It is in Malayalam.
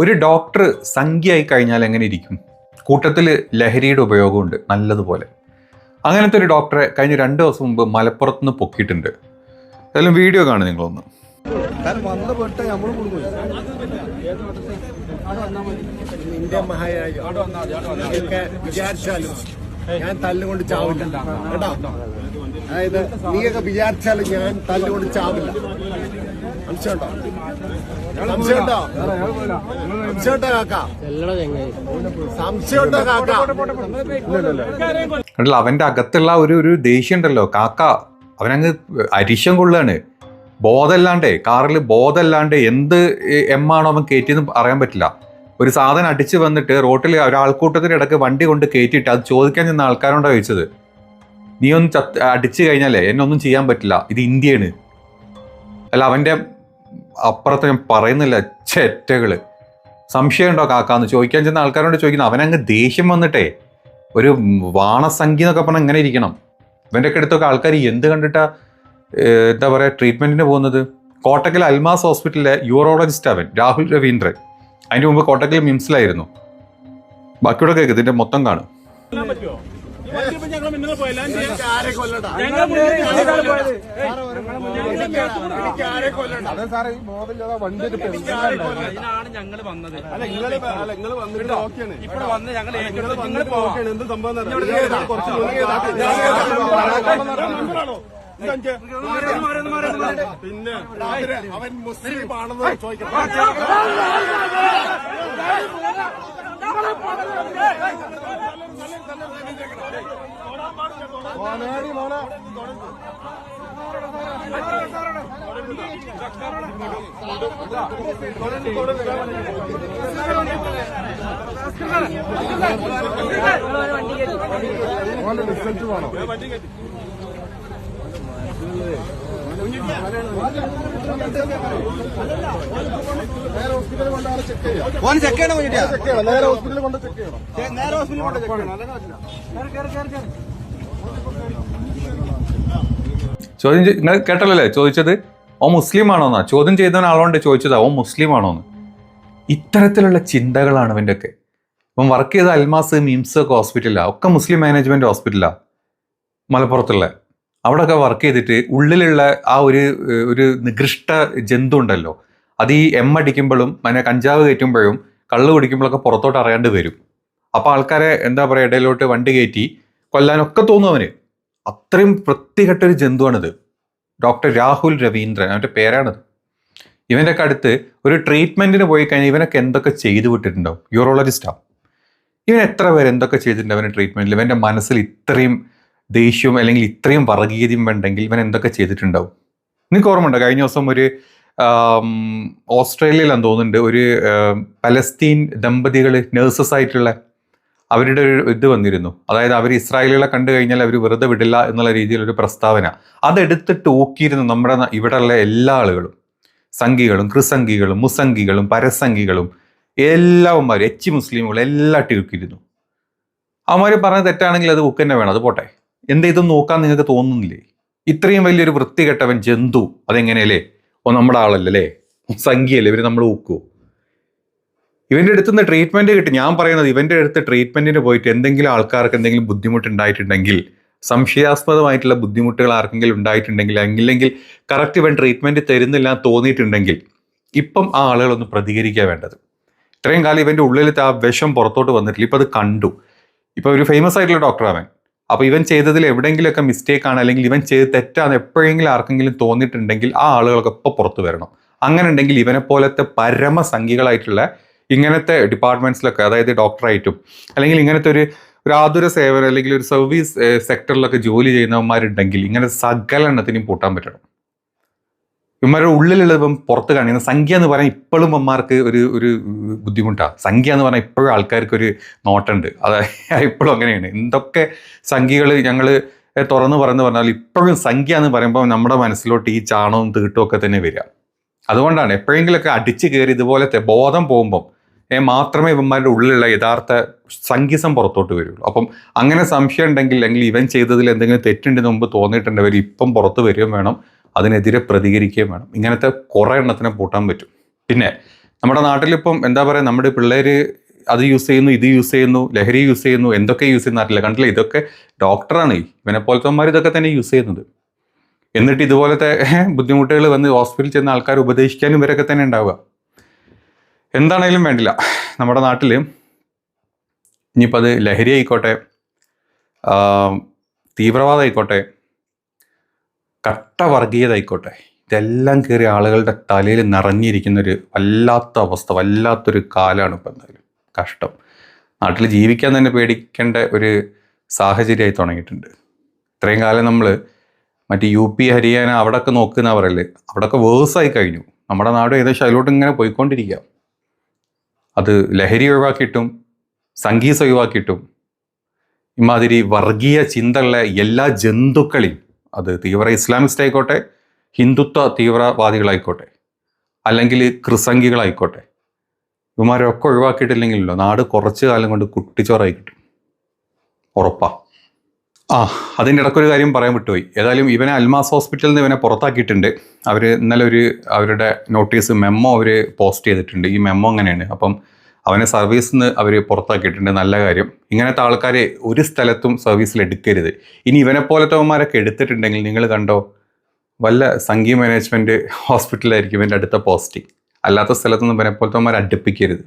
ഒരു ഡോക്ടർ സംഖ്യയായി കഴിഞ്ഞാൽ എങ്ങനെ ഇരിക്കും? കൂട്ടത്തിൽ ലഹരിയുടെ ഉപയോഗമുണ്ട് നല്ലതുപോലെ. അങ്ങനത്തെ ഒരു ഡോക്ടറെ കഴിഞ്ഞ രണ്ട് ദിവസം മുമ്പ് മലപ്പുറത്ത് നിന്ന് പൊക്കിയിട്ടുണ്ട്. ഏതായാലും വീഡിയോ കാണും നിങ്ങളൊന്ന്. മഹാരാജ വിചാരിച്ചാലും ഞാൻ തല്ലുകൊണ്ട് ചാവില്ല. കേട്ടോ? അതായത് നീയൊക്കെ വിചാരിച്ചാൽ ഞാൻ തല്ലുകൊണ്ട് ചാവില്ല. കാക്ക? കാക്ക? അവന്റെ അകത്തുള്ള ഒരു ഒരു ദേഷ്യം ഉണ്ടല്ലോ കാക്ക അവനങ്ങ് അരിശം കൊള്ളുകയാണ്. ബോധമല്ലാണ്ടേ കാറിൽ ബോധമല്ലാണ്ട് എന്ത് എം ആണോ അവൻ കയറ്റിയെന്ന് അറിയാൻ പറ്റില്ല. ഒരു സാധനം അടിച്ച് വന്നിട്ട് റോട്ടിൽ ഒരാൾക്കൂട്ടത്തിന്റെ ഇടയ്ക്ക് വണ്ടി കൊണ്ട് കയറ്റിയിട്ട് അത് ചോദിക്കാൻ ചെന്ന ആൾക്കാരുണ്ടോ ചോദിച്ചത്. നീ ഒന്ന് അടിച്ചു കഴിഞ്ഞാലേ എന്നെ ഒന്നും ചെയ്യാൻ പറ്റില്ല. ഇത് ഇന്ത്യയാണ്. അല്ല അവന്റെ അപ്പുറത്ത് ഞാൻ പറയുന്നില്ല ചെറ്റകൾ സംശയമുണ്ടോ കാക്കാന്ന്? ചോദിക്കാൻ ചെന്ന ആൾക്കാരോട് ചോദിക്കുന്നു. അവനങ്ങ് ദേഷ്യം വന്നിട്ടേ ഒരു വാണസംഖ്യ എന്നൊക്കെ പറഞ്ഞാൽ എങ്ങനെ ഇരിക്കണം. ഇവന്റെ ഒക്കെ അടുത്തൊക്കെ ആൾക്കാർ എന്ത് കണ്ടിട്ടാ എന്താ പറയുക ട്രീറ്റ്മെന്റിന് പോകുന്നത്? കോട്ടക്കൽ അൽമാസ് ഹോസ്പിറ്റലിലെ യൂറോളജിസ്റ്റ് അവൻ രാഹുൽ രവീന്ദ്രൻ. അതിന് മുമ്പ് കോട്ടക്കൽ മിംസിലായിരുന്നു. ബാക്കിയുടെ കേക്ക് ഇതിന്റെ മൊത്തം കാണും. എനിക്ക് ആരെ കൊല്ലണ്ട? എനിക്ക് ആരെ കൊല്ലണ്ട? അതെ സാറേ ഈ ബോധമില്ലാതെ വണ്ടി അതിനാണ് ഞങ്ങൾ വന്നത്. അല്ല നിങ്ങൾ അല്ല നിങ്ങൾ വന്നിട്ട് ഓക്കെയാണ് ഇവിടെ വന്ന് ഞങ്ങൾ നിങ്ങൾ ഏറ്റെടുത്ത് നിങ്ങൾ വന്നിട്ട് പോവാം. ഓക്കെയാണ് എന്ത് സംഭവം എന്ന് ഇവിടെ അറിയാം. കുറച്ച് പിന്നെ അവൻ മുസ്ലിം ആണെന്ന് ചോദിക്കണം മോനാടി മോനെ. മോന്റെ റിസൾട്ട് വേണോ? വേണ്ടിയാ ചെക്ക് ചെയ്യണം നേരെ ഹോസ്പിറ്റലിൽ കൊണ്ട് ചെക്ക് ചെയ്യണം. നേരെ ഹോസ്പിറ്റലിൽ കൊണ്ട് ചെക്ക് ചെയ്യണം അല്ലെങ്കിൽ പറ്റില്ല ചോദ്യം നിങ്ങൾ കേട്ടല്ലേ ചോദിച്ചത് ഓ മുസ്ലിം ആണോന്നാ ചോദ്യം ചെയ്തവൻ ആളോണ്ട് ചോദിച്ചതാ ഓ മുസ്ലിം ആണോന്ന് ഇത്തരത്തിലുള്ള ചിന്തകളാണ് അവന്റെ ഒക്കെ ഇപ്പം വർക്ക് ചെയ്ത അൽമാസ് മിംസ് ഒക്കെ ഹോസ്പിറ്റലാണ് ഒക്കെ മുസ്ലിം മാനേജ്മെന്റ് ഹോസ്പിറ്റലാണ് മലപ്പുറത്തുള്ള. അവിടെ ഒക്കെ വർക്ക് ചെയ്തിട്ട് ഉള്ളിലുള്ള ആ ഒരു ഒരു നികൃഷ്ട ജന്തു ഉണ്ടല്ലോ. അത് ഈ എം അടിക്കുമ്പോഴും മന കഞ്ചാവ് കയറ്റുമ്പോഴും കള്ള് കുടിക്കുമ്പോഴൊക്കെ പുറത്തോട്ട് അറിയാണ്ട് വരും. അപ്പൊ ആൾക്കാരെ എന്താ പറയുക ഇടയിലോട്ട് വണ്ടി കയറ്റി കൊല്ലാനൊക്കെ തോന്നും അവന്. അത്രയും വൃത്തികെട്ട ഒരു ജന്തുവാണിത്. ഡോക്ടർ രാഹുൽ രവീന്ദ്രൻ അവന്റെ പേരാണത്. ഇവന്റെ അടുത്ത് ഒരു ട്രീറ്റ്മെന്റിന് പോയി കഴിഞ്ഞാൽ ഇവനൊക്കെ എന്തൊക്കെ ചെയ്തു വിട്ടിട്ടുണ്ടാവും? യൂറോളജിസ്റ്റാണ് ഇവൻ എത്ര പേര് എന്തൊക്കെ ചെയ്തിട്ടുണ്ട് അവന്റെ ട്രീറ്റ്മെന്റിൽ ഇവന്റെ മനസ്സിൽ ഇത്രയും ദേഷ്യവും അല്ലെങ്കിൽ ഇത്രയും വർഗീയതയും വേണ്ടെങ്കിൽ ഇവൻ എന്തൊക്കെ ചെയ്തിട്ടുണ്ടാവും? നിങ്ങൾക്ക് ഓർമ്മയുണ്ടോ? കഴിഞ്ഞ ദിവസം ഒരു ഓസ്ട്രേലിയയിലാന്ന് തോന്നുന്നുണ്ട്. ഒരു പലസ്തീൻ ദമ്പതികൾ നേഴ്സസ് ആയിട്ടുള്ള അവരുടെ ഒരു ഇത് വന്നിരുന്നു. അതായത് അവർ ഇസ്രായേലുകളെ കണ്ടു കഴിഞ്ഞാൽ അവർ വെറുതെ വിടില്ല എന്നുള്ള രീതിയിലൊരു പ്രസ്താവന. അതെടുത്തിട്ട് ഊക്കിയിരുന്നു നമ്മുടെ ഇവിടെയുള്ള എല്ലാ ആളുകളും സംഘികളും ക്രിസംഘികളും മുസംഘികളും പരസംഘികളും എല്ലാവന്മാരും എച്ച് മുസ്ലിമുകളും എല്ലാം ഊക്കിയിരുന്നു അവന്മാർ പറഞ്ഞ തെറ്റാണെങ്കിൽ അത് ഒക്കെ തന്നെ വേണം അത് പോട്ടെ. എന്താ ഇതൊന്നും നോക്കാൻ നിങ്ങൾക്ക് തോന്നുന്നില്ലേ? ഇത്രയും വലിയൊരു വൃത്തികെട്ടവൻ ജന്തു അതെങ്ങനെയല്ലേ? ഓ നമ്മുടെ ആളല്ലേ സംഖ്യയല്ലേ ഇവർ നമ്മൾ ഊക്കുവോ ഇവന്റെ അടുത്ത് നിന്ന് ട്രീറ്റ്മെന്റ് കിട്ടി. ഞാൻ പറയുന്നത് ഇവന്റെ അടുത്ത് ട്രീറ്റ്മെന്റിന് പോയിട്ട് എന്തെങ്കിലും ആൾക്കാർക്ക് എന്തെങ്കിലും ബുദ്ധിമുട്ടുണ്ടായിട്ടുണ്ടെങ്കിൽ സംശയാസ്പദമായിട്ടുള്ള ബുദ്ധിമുട്ടുകൾ ആർക്കെങ്കിലും ഉണ്ടായിട്ടുണ്ടെങ്കിൽ അല്ലെങ്കിൽ കറക്റ്റ് ഇവൻ ട്രീറ്റ്മെന്റ് തരുന്നില്ല എന്ന് തോന്നിയിട്ടുണ്ടെങ്കിൽ ഇപ്പം ആ ആളുകളൊന്ന് പ്രതികരിക്കുക വേണ്ടത്. ഇത്രയും കാലം ഇവന്റെ ഉള്ളിലത്തെ ആ വിഷം പുറത്തോട്ട് വന്നിട്ടില്ല. ഇപ്പം അത് കണ്ടു. ഇപ്പോൾ ഒരു ഫേമസ് ആയിട്ടുള്ള ഡോക്ടർ അപ്പോൾ അപ്പൊ ഇവൻ ചെയ്തതിൽ എവിടെയെങ്കിലുമൊക്കെ മിസ്റ്റേക്ക് ആണ് അല്ലെങ്കിൽ ഇവൻ ചെയ്ത് തെറ്റാണ് എപ്പോഴെങ്കിലും ആർക്കെങ്കിലും തോന്നിയിട്ടുണ്ടെങ്കിൽ ആ ആളുകളൊക്കെ ഇപ്പോൾ പുറത്തു വരണം. അങ്ങനെ ഉണ്ടെങ്കിൽ ഇവനെ പോലത്തെ ഇങ്ങനത്തെ ഡിപ്പാർട്ട്മെന്റ്സിലൊക്കെ അതായത് ഡോക്ടറായിട്ടും അല്ലെങ്കിൽ ഇങ്ങനത്തെ ഒരു ഒരു ആതുര സേവനം അല്ലെങ്കിൽ ഒരു സർവീസ് സെക്ടറിലൊക്കെ ജോലി ചെയ്യുന്നവന്മാരുണ്ടെങ്കിൽ ഇങ്ങനെ സകലെണ്ണത്തിനും പൂട്ടാൻ പറ്റണം. ഇവന്മാരുടെ ഉള്ളിലുള്ള ഇപ്പം പുറത്ത് കാണിക്കുന്ന സംഖ്യ എന്ന് പറഞ്ഞാൽ ഇപ്പോഴും അമ്മമാർക്ക് ഒരു ഒരു ബുദ്ധിമുട്ടാണ് സംഖ്യ എന്ന് പറഞ്ഞാൽ ഇപ്പോഴും ആൾക്കാർക്ക് ഒരു നോട്ടുണ്ട്. അതായത് ഇപ്പോഴും അങ്ങനെയാണ്. എന്തൊക്കെ സംഖ്യകൾ ഞങ്ങൾ തുറന്നു പറയുന്ന പറഞ്ഞാൽ ഇപ്പോഴും സംഖ്യ എന്ന് പറയുമ്പോൾ നമ്മുടെ മനസ്സിലോട്ട് ഈ ചാണവും തീട്ടും ഒക്കെ തന്നെ വരിക. അതുകൊണ്ടാണ് എപ്പോഴെങ്കിലൊക്കെ അടിച്ചു കയറി ഇതുപോലത്തെ ബോധം പോകുമ്പം മാത്രമേ ഇവന്മാരുടെ ഉള്ളിലുള്ള യഥാർത്ഥ സംഗീസം പുറത്തോട്ട് വരുള്ളൂ. അപ്പം അങ്ങനെ സംശയം ഉണ്ടെങ്കിൽ അല്ലെങ്കിൽ ഇവൻ ചെയ്തതിൽ എന്തെങ്കിലും തെറ്റുണ്ടെന്ന് മുമ്പ് തോന്നിയിട്ടുണ്ടെങ്കിൽ ഇപ്പം പുറത്ത് വരികയും വേണം. അതിനെതിരെ പ്രതികരിക്കുകയും വേണം. ഇങ്ങനത്തെ കുറേ എണ്ണത്തിനെ പൂട്ടാൻ പറ്റും. പിന്നെ നമ്മുടെ നാട്ടിലിപ്പം എന്താ പറയുക നമ്മുടെ പിള്ളേർ അത് യൂസ് ചെയ്യുന്നു ഇത് യൂസ് ചെയ്യുന്നു ലഹരി യൂസ് ചെയ്യുന്നു എന്തൊക്കെ യൂസ് ചെയ്യുന്ന അറിയില്ല. കണ്ടില്ല ഇതൊക്കെ ഡോക്ടറാണ്. ഇവനെ പോലത്തെമാർ ഇതൊക്കെ തന്നെ യൂസ് ചെയ്യുന്നത്. എന്നിട്ട് ഇതുപോലത്തെ ബുദ്ധിമുട്ടുകൾ വന്ന് ഹോസ്പിറ്റലിൽ ചെന്ന ആൾക്കാർ ഉപദേശിക്കാനും ഇവരൊക്കെ തന്നെ ഉണ്ടാവുക. എന്താണേലും വേണ്ടില്ല. നമ്മുടെ നാട്ടിൽ ഇനിയിപ്പോൾ അത് ലഹരി ആയിക്കോട്ടെ ആ, തീവ്രവാദം ആയിക്കോട്ടെ കട്ട വർഗീയത ആയിക്കോട്ടെ ഇതെല്ലാം കയറി ആളുകളുടെ തലയിൽ നിറഞ്ഞിരിക്കുന്നൊരു വല്ലാത്ത അവസ്ഥ വല്ലാത്തൊരു കാലമാണ് ഇപ്പം എന്തായാലും കഷ്ടം. നാട്ടിൽ ജീവിക്കാൻ തന്നെ പേടിക്കേണ്ട ഒരു സാഹചര്യമായി തുടങ്ങിയിട്ടുണ്ട്. ഇത്രയും കാലം നമ്മൾ മറ്റേ യു പി ഹരിയാന അവിടെയൊക്കെ നോക്കുന്ന പറയല്ലേ അവിടെയൊക്കെ വേഴ്സായി കഴിഞ്ഞു. നമ്മുടെ നാട് ഏകദേശം അതിലോട്ട് ഇങ്ങനെ പോയിക്കൊണ്ടിരിക്കുക അത് ലഹരി ഒഴിവാക്കിയിട്ടും സംഗീതം ഒഴിവാക്കിയിട്ടും ഇമാതിരി വർഗീയ ചിന്തയുള്ള എല്ലാ ജന്തുക്കളെയും അത് തീവ്ര ഇസ്ലാമിസ്റ്റ് ആയിക്കോട്ടെ ഹിന്ദുത്വ തീവ്രവാദികളായിക്കോട്ടെ അല്ലെങ്കിൽ ക്രിസംഗികളായിക്കോട്ടെ ഇവന്മാരൊക്കെ ഒഴിവാക്കിയിട്ടില്ലെങ്കിലല്ലോ നാട് കുറച്ച് കാലം കൊണ്ട് കുട്ടിച്ചോറായി കിട്ടും. ഉറപ്പാ. ആ അതിന്റെ ഇടയ്ക്കൊരു കാര്യം പറയാൻ വിട്ടുപോയി. ഏതായാലും ഇവനെ അൽമാസ് ഹോസ്പിറ്റലിൽ നിന്ന് ഇവനെ പുറത്താക്കിയിട്ടുണ്ട്. അവർ ഇന്നലെ ഒരു അവരുടെ നോട്ടീസ് മെമ്മോ അവർ പോസ്റ്റ് ചെയ്തിട്ടുണ്ട്. ഈ മെമ്മോ അങ്ങനെയാണ്. അപ്പം അവനെ സർവീസിൽ നിന്ന് അവർ പുറത്താക്കിയിട്ടുണ്ട്. നല്ല കാര്യം. ഇങ്ങനത്തെ ആൾക്കാരെ ഒരു സ്ഥലത്തും സർവീസിൽ എടുക്കരുത്. ഇനി ഇവനെ പോലത്തെവന്മാരൊക്കെ എടുത്തിട്ടുണ്ടെങ്കിൽ നിങ്ങൾ കണ്ടോ? വല്ല സംഗീത മാനേജ്മെന്റ് ഹോസ്പിറ്റലായിരിക്കും ഇവന്റെ അടുത്ത പോസ്റ്റിംഗ് അല്ലാത്ത സ്ഥലത്തൊന്നും ഇവനെ പോലത്തെവന്മാരെ അടുപ്പിക്കരുത്.